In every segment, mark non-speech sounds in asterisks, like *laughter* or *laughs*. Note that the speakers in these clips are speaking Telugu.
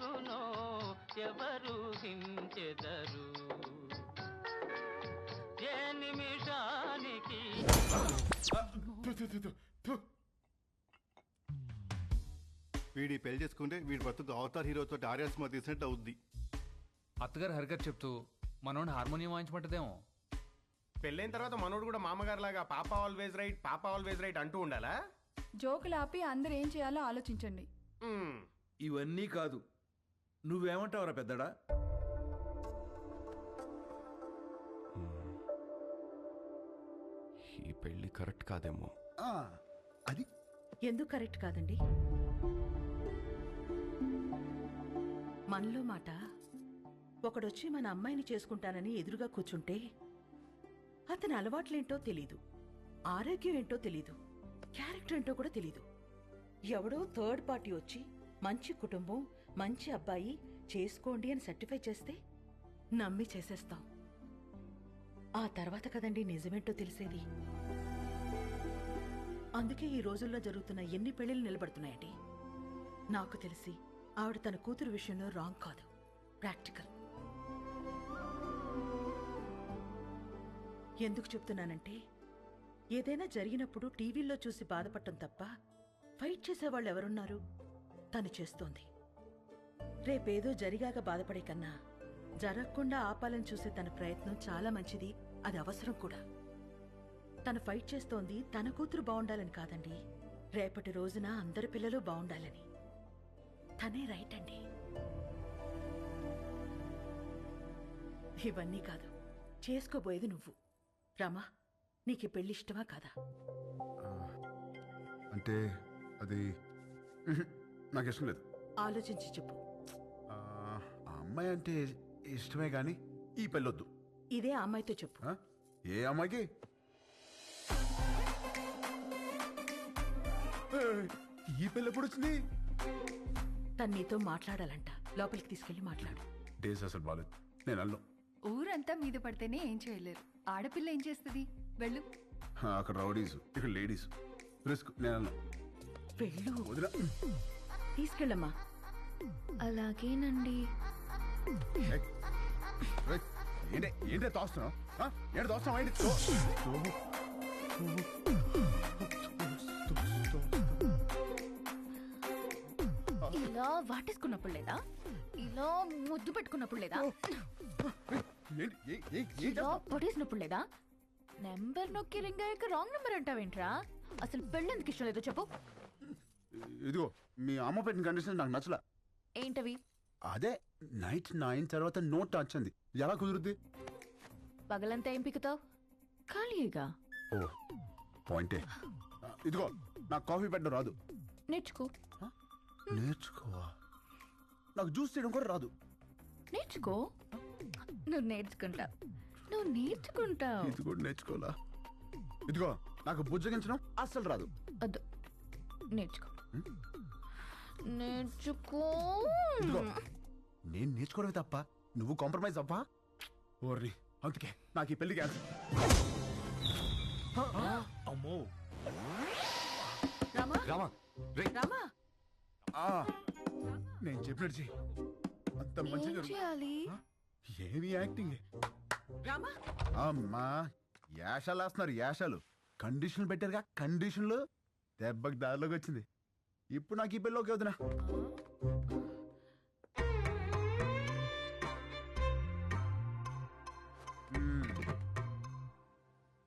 జరుగునో ఎవరు హించెదరు? ఏ నిమిషానికి? వీడి పెళ్ళి చేసుకుంటే వీడి బతుకు అవతార్ హీరోతో ఆర్యా సినిమా తీసినట్టు అవుద్ది. అత్తగారు హరికత్ చెప్తూ మనోడిని హార్మోనియం వాయించమంటదేమో. పెళ్ళైన తర్వాత మనోడు కూడా మామగారు లాగా పాప ఆల్వేజ్ రైట్ పాప ఆల్వేజ్ రైట్ అంటూ ఉండాలా? జోకులు ఆపి అందరు ఏం చేయాలో ఆలోచించండి. ఇవన్నీ కాదు. నువ్వేమంటావురా పెద్దడా? ఈ పెళ్ళి కరెక్ట్ కాదేమో. అది? ఎందుకు కరెక్ట్ కాదండి? మనలో మాట ఒకడొచ్చి మన అమ్మాయిని చేసుకుంటానని ఎదురుగా కూర్చుంటే అతని అలవాట్లేంటో తెలీదు ఆరోగ్యం ఏంటో తెలీదు క్యారెక్టర్ ఏంటో కూడా తెలీదు. ఎవడో థర్డ్ పార్టీ వచ్చి మంచి కుటుంబం మంచి అబ్బాయి చేసుకోండి అని సర్టిఫై చేస్తే నమ్మి చేసేస్తాం. ఆ తర్వాత కదండి నిజమేంటో తెలిసేది? అందుకే ఈ రోజుల్లో జరుగుతున్న ఎన్ని పెళ్ళిలు నిలబడుతున్నాయండి? నాకు తెలిసి ఆవిడ తన కూతురు విషయంలో రాంగ్ కాదు. ప్రాక్టికల్. ఎందుకు చెప్తున్నానంటే ఏదైనా జరిగినప్పుడు టీవీల్లో చూసి బాధపడటం తప్ప ఫైట్ చేసేవాళ్ళు ఎవరున్నారు తను చేస్తోంది. రేపేదో జరిగాక బాధపడే కన్నా జరగకుండా ఆపాలని చూసే తన ప్రయత్నం చాలా మంచిది. అది అవసరం కూడా. తను ఫైట్ చేస్తోంది. తన కూతురు బాగుండాలని కాదండి. రేపటి రోజున అందరి పిల్లలు బాగుండాలని తనే రైట్ అండి. ఇవన్నీ కాదు. చేసుకోబోయేది నువ్వు. రామా నీకు పెళ్ళి ఇష్టమా కాదా? అంటే అది నాకు ఇష్టం లేదు. ఆలోచించి చెప్పు. అమ్మాయి అంటే ఇష్టమే కానీ ఈ పెళ్ళొద్దు. ఇదే ఆ అమ్మాయితో చెప్పు. ఆ? ఏ అమ్మాయికి? ఏయ్, ఈ పెళ్ళి ఎప్పుడు వచ్చింది? తను నీతో మాట్లాడాలంట. లోపలికి తీసుకెళ్ళి మాట్లాడు. డేస్ అసలు బాలేదు. నేను అల్లం. ఊరంతా మీద పడితేనే ఏం చేయలేరు. ఆడపిల్ల ఏం చేస్తుంది? వెళ్ళు. అక్కడ రౌడీస్ ఇక్కడ లేడీస్. రిస్క్ నేను అల్లం. వెళ్ళు. వదిలా తీసుకెళ్ళమ్మా. అలాగేనండి. ఏంటి ఏంటి తోస్తున్నావు? ఆ? ఏంటి తోస్తున్నావు? ఏంటి? తో- తో- ఇలా వాటేసుకున్నప్పుడు లేదా? ఇలా ముద్దు పెట్టుకున్నప్పుడు లేదా? ఇలా? పొడేసినప్పుడు లేదా? నెంబర్ నొక్కి రింగ్ అయ్యాక రాంగ్ నెంబర్ అంటావేంట్రా? అసలు పెళ్ళెందుకు ఇష్టం లేదో చెప్పు. ఇదిగో మీ అమ్మ పెట్టిన కండిషన్ నాకు నచ్చలా. ఏంటవి? అదే నైట్ నైన్ తర్వాత నోట్ టచ్ అంది. ఎలా కుదురుద్ది? పగలంతా ఏం పిక్కుతావు ఖాళీగా ఓ పాయింటే. ఇదిగో నాకు కాఫీ పెట్టడం రాదు. నేర్చుకో. నేర్చుకోవా? నాకు జ్యూస్ చేయడం కూడా రాదు. నేర్చుకో. నువ్వు నేర్చుకుంటావు నువ్వు నేర్చుకుంటావు. ఇది కూడా నేర్చుకోవాలా? ఇదిగో నాకు బుజ్జగించడం అస్సలు రాదు. వద్దు. నేర్చుకో. నేర్చుకో ఇదిగో నేను నేర్చుకోవడమే తప్ప నువ్వు కాంప్రమైజ్ అవ్వా? ఓర్రి అందుకే నాకు ఈ పెళ్ళి క్యాన్సిల్. అమ్మో. రామా? రామా రే రామా? ఆ, నేను చెప్పినట్టు చెయ్యి. అంత మంచిగా ఏం జరుగు- చేయాలి? ఆ? ఏమి యాక్టింగ్. రామా? అమ్మా యాషాలు వేస్తున్నారు యాషాలు. కండిషన్లు పెట్టారుగా కండిషన్లు. దెబ్బకి దారిలోకి వచ్చింది. ఇప్పుడు నాకు ఈ పెళ్ళిలోకి వదినా.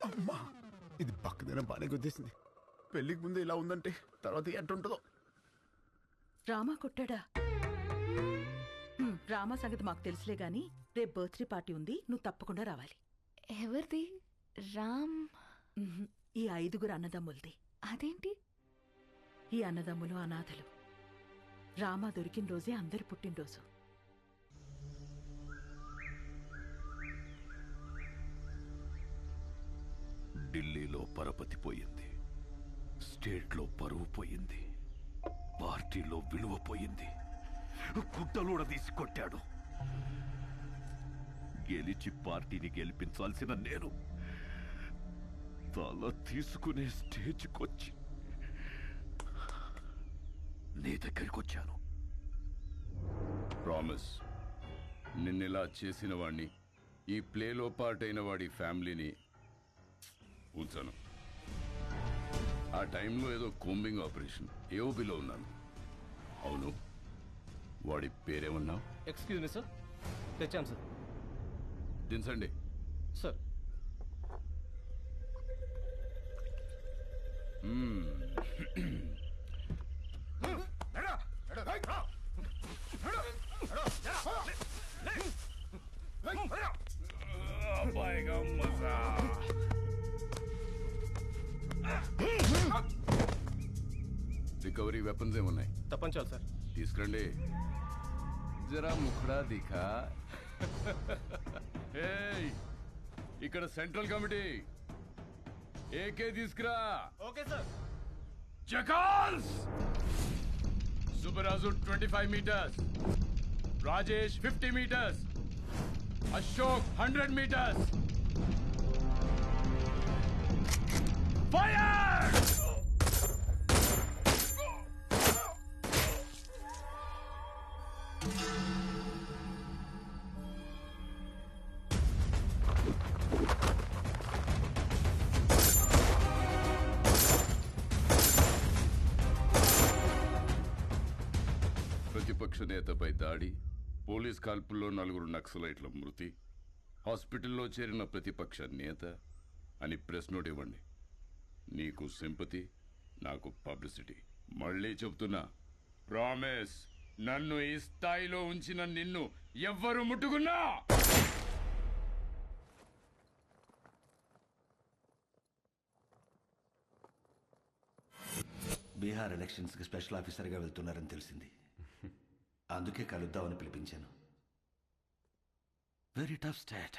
అమ్మా ఇది పక్కదైనా బాగానే గుద్దేసింది పెళ్ళికి ముందు ఇలా ఉందంటే తర్వాత ఎట్టుంటుందో రామా కొట్టాడా? హ్మ్, రామా సంగతి మాకు తెలుసులే గాని రేపు బర్త్డే పార్టీ ఉంది నువ్వు తప్పకుండా రావాలి. ఎవరిది? రామ్. ఈ ఐదుగురు అన్నదమ్ములది. అదేంటి? ఈ అన్నదమ్ములు అనాథలు. రామ దొరికిన రోజే అందరి పుట్టినరోజు. ఢిల్లీలో పరపతి పోయింది. స్టేట్లో పరువు పోయింది. పార్టీలో విలువ పోయింది. గుడ్డలూడ తీసి కొట్టాడు. గెలిచి పార్టీని గెలిపించాల్సిన నేను తల తీసుకునే స్టేజ్కొచ్చి నీ దగ్గరికి వచ్చాను ప్రామిస్. నిన్నెలా చేసిన వాడిని ఈ ప్లేలో పాటైన వాడి ఫ్యామిలీని ఉంచను ఆ టైంలో ఏదో కోంబింగ్ ఆపరేషన్ ఏఓబిలో ఉన్నాను. అవును వాడి పేరేమన్నావు? Excuse me sir. తెచ్చాం సార్. దించండి. సార్. రికవరీ వెపన్స్ ఏమున్నాయి తప్పంచాలి సార్. తీసుకురండి. జరా ముఖడా దిఖా? ఏయ్, ఇక్కడ సెంట్రల్ కమిటీ. ఏకే తీసుకురా. Okay sir. Jackals Subbaraju twenty five metres. Rajesh fifty metres. Ashok hundred metres fire ప్రతిపక్ష నేతపై దాడి పోలీస్ కాల్పుల్లో నలుగురు నక్సలైట్ల మృతి హాస్పిటల్లో చేరిన ప్రతిపక్ష నేత అని ప్రెస్ నోట్ ఇవ్వండి. నీకు సింపతి నాకు పబ్లిసిటీ. మళ్ళీ చెప్తున్నా ప్రామిస్ నన్ను ఈ స్థాయిలో ఉంచిన నిన్ను ఎవ్వరు ముట్టుకున్నా! బీహార్ ఎలక్షన్స్కి స్పెషల్ ఆఫీసర్గా వెళ్తున్నారని తెలిసింది. అందుకే కలుద్దామని పిలిపించాను. Very tough state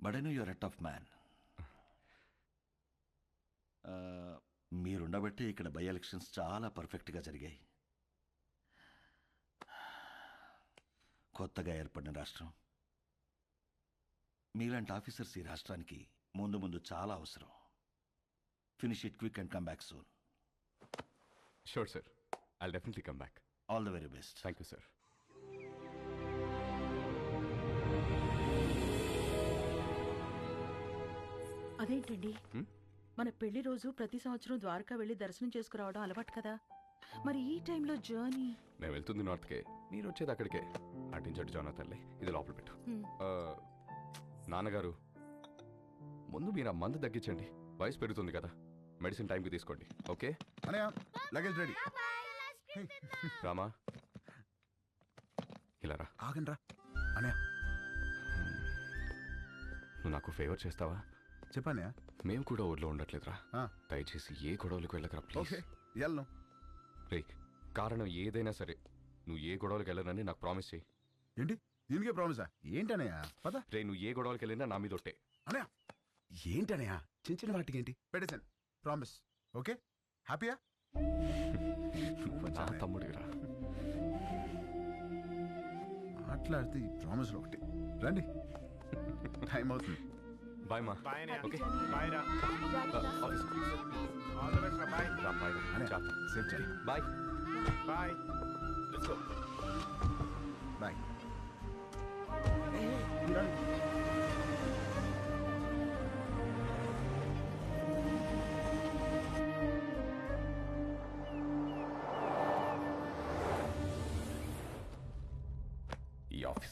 but I know your a tough man మీరుండబట్టి ఇక్కడ బై ఎలక్షన్స్ చాలా పర్ఫెక్ట్గా జరిగాయి. కొత్తగా ఏర్పడిన రాష్ట్రం. మీలాంటి ఆఫీసర్స్ ఈ రాష్ట్రానికి ముందు ముందు చాలా అవసరం. Finish it quick and come back soon sure sir I definitely come back all the very best thank you sir అదేంటండి? హ్మ్? మన పెళ్ళి రోజు ప్రతి సంవత్సరం ద్వారకా వెళ్ళి దర్శనం చేసుకురావడం అలవాటు కదా? మరి ఈ టైంలో జర్నీ? నేను వెళ్తుంది నార్త్కే. మీరు వచ్చేది అక్కడికే. అటించడు జోనా తల్లి. ఇది లోపల పెట్టు. ఆ, నాన్నగారు ముందు మీరు ఆ మందు తగ్గించండి. వయసు పెరుగుతుంది కదా. మెడిసిన్ టైంకి తీసుకోండి. Okay? Anaya luggage ready Rama. ఇలా రా. ఆగండ్రా. అనయా నువ్వు నాకు ఫేవర్ చేస్తావా? చెప్పానయా మేము కూడా ఊర్లో ఉండట్లేదురా. ఆ. దయచేసి ఏ గొడవలకు వెళ్ళకరా ప్లీజ్ వెళ్ళను రే కారణం ఏదైనా సరే. నువ్వు ఏ గొడవలకు వెళ్ళనని నాకు ప్రామిస్ చేయి. ఏంటి? దీనికే ప్రామిసా ఏంటనయా పద. రే నువ్వు ఏ గొడవలకు వెళ్ళినా నా మీద ఒట్టే. అనయా ఏంటనయా చిన్న చిన్న వాటికి ఏంటి పెట్టేశాను. Promise okay? హ్యాపీయా నువ్వు నా తమ్ముడిరా మాట్లాడితే ఈ ప్రామిస్లో ఒకటి. రండి. టైం అవుతుంది. బాయ్ మా. ఓకే. బాయ్ రా. Office all the best bye. రా బాయ్ అనయా సేఫ్ చేయి. బాయ్. బాయ్. బాయ్.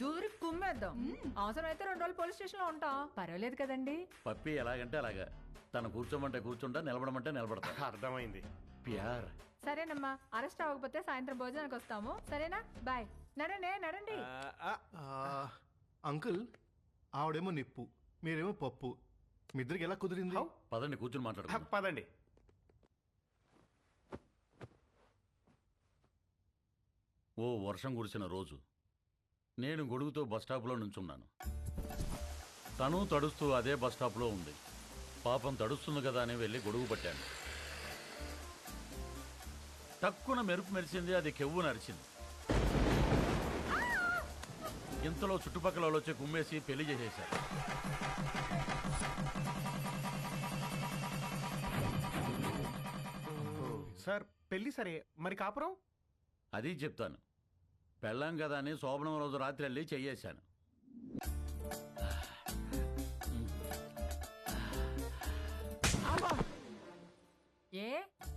దూరి కుమ్మేద్దాం అవసరమైతే రెండు రోజులు పోలీస్ స్టేషన్లో ఉంటాం. పర్వాలేదు కదండి. పప్పి ఎలాగంటే అలాగా. తను కూర్చోమంటే కూర్చుంటా నిలబడమంటే నిలబడతా. అర్థమైంది. ప్యార్. సరేనమ్మా అరెస్ట్ అవ్వకపోతే సాయంత్రం భోజనానికి వస్తాము. సరేనా? బాయ్. నడండి నడండి. అంకుల్ ఆవిడేమో నిప్పు మీరేమో పప్పు. మీ ఇద్దరికి ఎలా కుదిరింది? పదండి కూర్చుని మాట్లాడుకుందాం. పదండి. ఓ వర్షం కురిసిన రోజు. నేను గొడుగుతో బస్టాప్లో నుంచున్నాను. తను తడుస్తూ అదే బస్టాప్లో ఉంది. పాపం తడుస్తుంది కదా అని వెళ్ళి గొడుగు పట్టాను. తక్కువ మెరుపు మెరిసింది అది కెవ్వు నరిచింది. ఇంతలో చుట్టుపక్కల వాళ్ళు వచ్చి కుమ్మేసి పెళ్ళి చేసేశారు. సార్ పెళ్ళి సరే. మరి కాపురం? అది చెప్తాను. పెళ్ళాం కదా అని శోభనం రోజు రాత్రి వెళ్ళి చెయ్యేశాను. ఏ?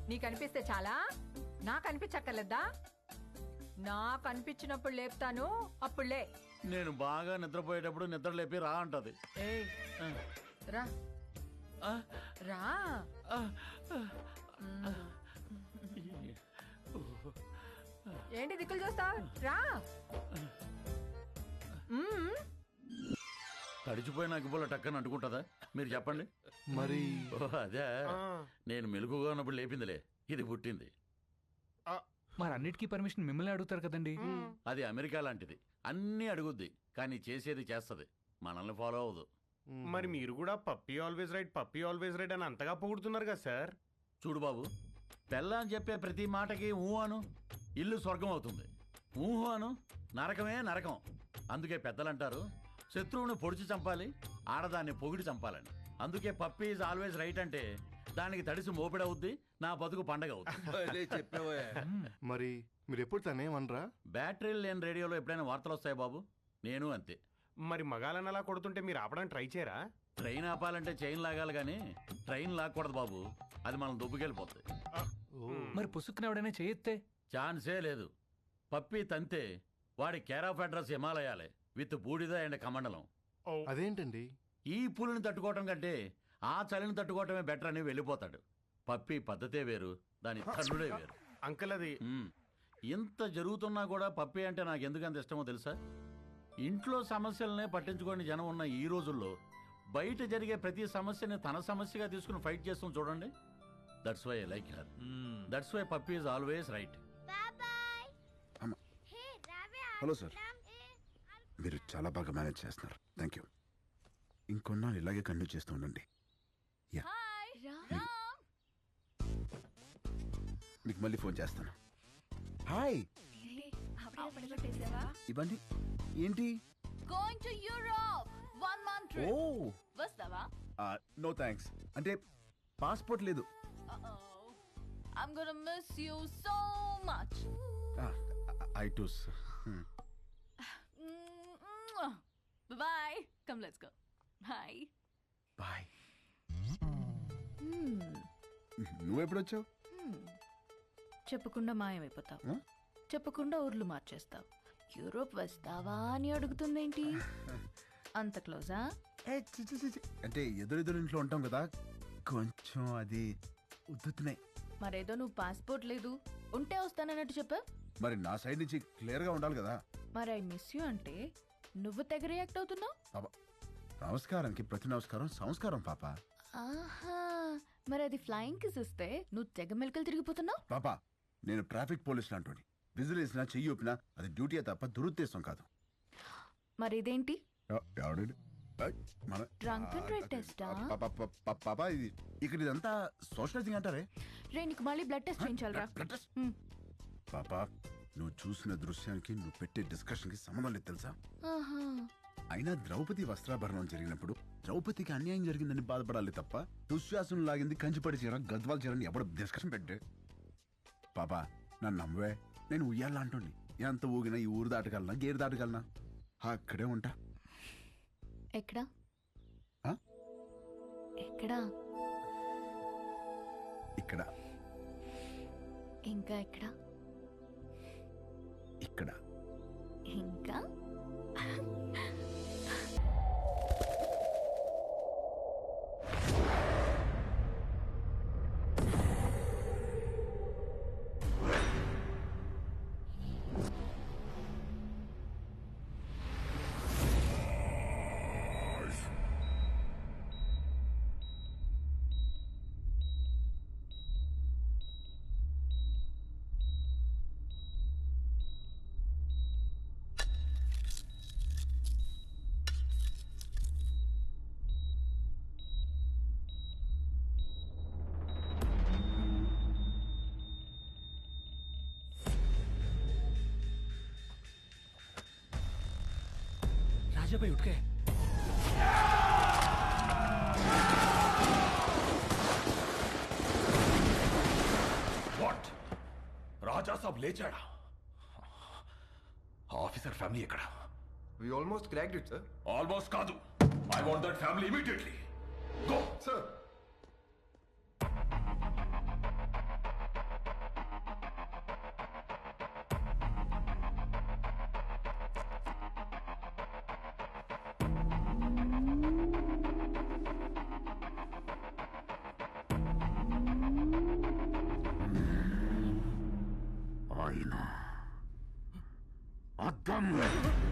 నీకు అనిపిస్తే చాలా? నాకు అనిపించక్కర్లేదా నాకు అనిపించినప్పుడు లేపుతాను అప్పుడు లే. నేను బాగా నిద్రపోయేటప్పుడు నిద్ర లేపి రా అంటది. ఏయ్ రా. రా. ఏంటి దిక్కులు చూస్తా రా. మ్మ్. తడిచిపోయిన అగ్గిపుల్ల టక్కని అంటుకుంటుందా? మీరు చెప్పండి. మరి? ఓ, అదే. నేను మెలుగుగా ఉన్నప్పుడు లేపిందిలే. ఇది పుట్టింది. మరి అన్నిటికీ పర్మిషన్ మిమ్మల్ని అడుగుతారు కదండి. అది అమెరికా లాంటిది. అన్నీ అడుగుద్ది కానీ చేసేది చేస్తది. మనల్ని ఫాలో అవ్వదు. మరి మీరు కూడా puppy always right puppy always right అని అంతగా పొగుడుతున్నారు కదా సార్? చూడు బాబు పెళ్ళ అని చెప్పే ప్రతి మాటకి ఊ అను. ఇల్లు స్వర్గం అవుతుంది. ఊహు అను నరకమే నరకం. అందుకే పెద్దలంటారు శత్రువును పొడిచి చంపాలి ఆడదాన్ని పొగిడి చంపాలని. అందుకే పప్పి ఈజ్ ఆల్వేస్ రైట్ అంటే దానికి తడిసి మోపిడవుద్ది నా బతుకు పండగ అవుతుంది *laughs* మరి మీరు ఎప్పుడు తనేమనరా? బ్యాటరీలు లేని రేడియోలో ఎప్పుడైనా వార్తలు వస్తాయి బాబు? నేను అంతే. మరి మగాలని అలా కొడుతుంటే మీరు ఆపడానికి ట్రై చేయరా? ట్రైన్ ఆపాలంటే చైన్ లాగాలి కానీ ట్రైన్ లాక్కూడదు బాబు. అది మనం దుబ్బుకెళ్ళిపోతుంది మరి పుసుక్కున ఎవడైనా చేయొత్తే? ఛాన్సే లేదు. పప్పి తంతే వాడి కేర్ ఆఫ్ అడ్రస్ హిమాలయాలే. విత్ బూడిద అండ్ కమండలం. అదేంటండి? ఈ పులిని తట్టుకోవటం కంటే ఆ చలిని తట్టుకోవటమే బెటర్ అని వెళ్ళిపోతాడు. పప్పి పద్ధతే వేరు దాని తండ్రుడే వేరు. అంకుల్ అది మ్మ్. ఇంత జరుగుతున్నా కూడా పప్పి అంటే నాకు ఎందుకు అంత ఇష్టమో తెలుసా? ఇంట్లో సమస్యలనే పట్టించుకోని జనం ఉన్న ఈ రోజుల్లో బయట జరిగే ప్రతి సమస్యని తన సమస్యగా తీసుకుని ఫైట్ చేస్తాం చూడండి. That's why like her that's why puppy is always right hello sir. మీరు చాలా బాగా మేనేజ్ చేస్తున్నారు. థ్యాంక్ యూ ఇంకొన్నాళ్ళు ఇలాగే కంటిన్యూ చేస్తూ ఉండండి. యా. మీకు మళ్ళీ ఫోన్ చేస్తాను. హాయ్. ఇవ్వండి. ఏంటి? Going to Europe one month oh. వస్తావా? నో థ్యాంక్స్ అంటే పాస్పోర్ట్ లేదు. Gonna miss you so much. I Bye bye. Come, let's go. Bye. Bye Hmm. నువ్వు ఎప్పుడు వచ్చావు చెప్పకుండా మాయమైపోతావు? చెప్పకుండా ఊర్లు మార్చేస్తావు యూరోప్ వస్తావా అని అడుగుతుందేంటి *laughs* అంత క్లోజా. అంటే ఎదురెదురు ఇంట్లో ఉంటాం కదా కొంచెం అది ఉద్దుతున్నాయి మరేదో నువ్వు పాస్పోర్ట్ లేదు ఉంటే వస్తానన్నట్టు చెప్పా మరి నా సైడ్ నుంచి క్లియర్గా ఉండాలి కదా. మరి ఐ మిస్ యూ అంటే నువ్వు తెగ రియాక్ట్ అవుతున్నావు? నమస్కారానికి ప్రతి నమస్కారం సంస్కారం పాప. ఆహా మరి అది ఫ్లయింగ్ కిస్ ఇస్తే నువ్వు తెగ మెలకలు తిరిగిపోతున్నావు? పాప నేను ట్రాఫిక్ పోలీస్ లాంటి విజిల్ వేసినా చెయ్యి ఊపినా అది డ్యూటీ తప్ప దురుద్దేశం కాదు. మరి ఇదేంటి? ఎవ- ఎవడు ఏయ్, మన Drunk and drive test ఆ? పా- పా- పా- పా- పాప ఇది ఇక్కడ ఇదంతా సోషలైజింగ్ అంటారే? రే నీకు మళ్ళీ బ్లడ్ టెస్ట్ చేయించాలరా. పాప నువ్వు చూసిన దృశ్యానికి నువ్వు పెట్టే డిస్కషన్కి సంబంధం లేదు తెలుసా? ఆహా. అయినా ద్రౌపది వస్త్రాభరణం జరిగినప్పుడు ద్రౌపదికి అన్యాయం జరిగిందని బాధపడాలి తప్ప దుశ్శాసనం లాగింది కంచిపడి చీర గద్వాల చీరని ఎవడు డిస్కషన్ పెట్టే పాపా నన్ను నమ్మవే. నేను ఉయ్యాలా అంటుండి. ఎంత ఊగినా ఈ ఊరు దాటగలనా? గేరు దాటగలనా? అక్కడే ఉంటా. ఎక్కడా? ఆ? ఎక్కడా? ఇక్కడ. ఇంకా ఎక్కడా? ఇక్కడ ఇంకా राजा भाई उठ गए what Raja Saab లేచాడా officer family ఎక్కడ we almost cracked it sir almost కాదు I want that family immediately go sir ఆయన అద్దం